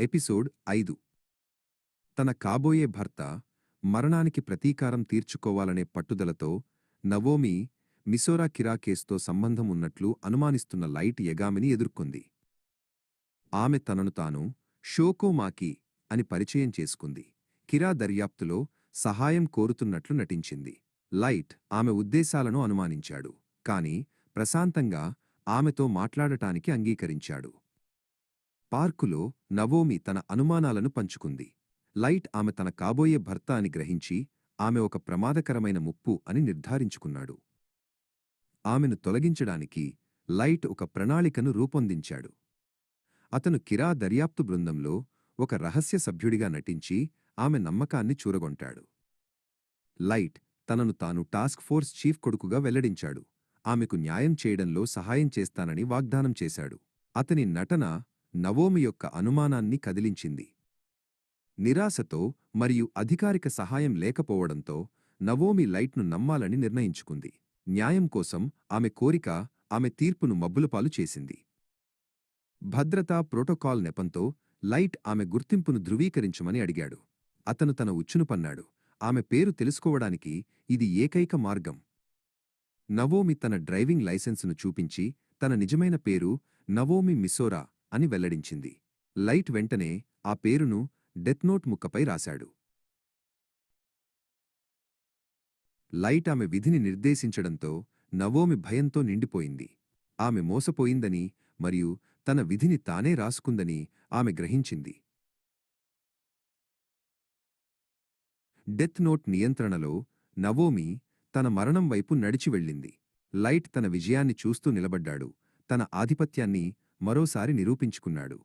Episode ఐదు. తన కాబోయే భర్త మరణానికి ప్రతీకారం తీర్చుకోవాలనే పట్టుదలతో నవోమి మిసోరా కిరా కేసుతో సంబంధం ఉన్నట్లు అనుమానిస్తున్న లైట్ యగామిని ఎదుర్కొంది. ఆమె తనను తాను షోకోమాకి అని పరిచయం చేసుకుంది. కిరా దర్యాప్తులో సహాయం కోరుతున్నట్లు నటించింది. లైట్ ఆమె ఉద్దేశాలను అనుమానించాడు. కాని ప్రశాంతంగా ఆమెతో మాట్లాడటానికి అంగీకరించాడు. పార్కులో నవోమి తన అనుమానాలను పంచుకుంది. లైట్ ఆమె తన కాబోయే భర్త అని గ్రహించి ఆమె ఒక ప్రమాదకరమైన ముప్పు అని నిర్ధారించుకున్నాడు. ఆమెను తొలగించడానికి లైట్ ఒక ప్రణాళికను రూపొందించాడు. అతను కిరా దర్యాప్తు బృందంలో ఒక రహస్య సభ్యుడిగా నటించి ఆమె నమ్మకాన్ని చూరగొంటాడు. లైట్ తనను తాను టాస్క్ ఫోర్స్ చీఫ్ కొడుకుగా వెల్లడించాడు. ఆమెకు న్యాయం చేయడంలో సహాయం చేస్తానని వాగ్దానం చేశాడు. అతని నటన నవోమి యొక్క అనుమానాన్ని కదిలించింది. నిరాశతో మరియు అధికారిక సహాయం లేకపోవడంతో నవోమి లైట్ను నమ్మాలని నిర్ణయించుకుంది. న్యాయం కోసం ఆమె కోరిక ఆమె తీర్పును మబ్బులపాలు చేసింది. భద్రతా ప్రోటోకాల్ నెపంతో లైట్ ఆమె గుర్తింపును ధృవీకరించమని అడిగాడు. అతను తన ఉచ్చును పన్నాడు. ఆమె పేరు తెలుసుకోవడానికి ఇది ఏకైక మార్గం. నవోమి తన డ్రైవింగ్ లైసెన్సును చూపించి తన నిజమైన పేరు నవోమి మిసోరా అని వెల్లడించింది. లైట్ వెంటనే ఆ పేరును డెత్నోట్ ముక్కపై రాశాడు. లైట్ ఆమె విధిని నిర్దేశించడంతో నవోమి భయంతో నిండిపోయింది. ఆమె మోసపోయిందని మరియు తన విధిని తానే రాసుకుందని ఆమె గ్రహించింది. డెత్ నోట్ నియంత్రణలో నవోమి తన మరణం వైపు నడిచి వెళ్ళింది. లైట్ తన విజయాన్ని చూస్తూ నిలబడ్డాడు. తన ఆధిపత్యాన్ని మరోసారి నిరూపించుకున్నాడు.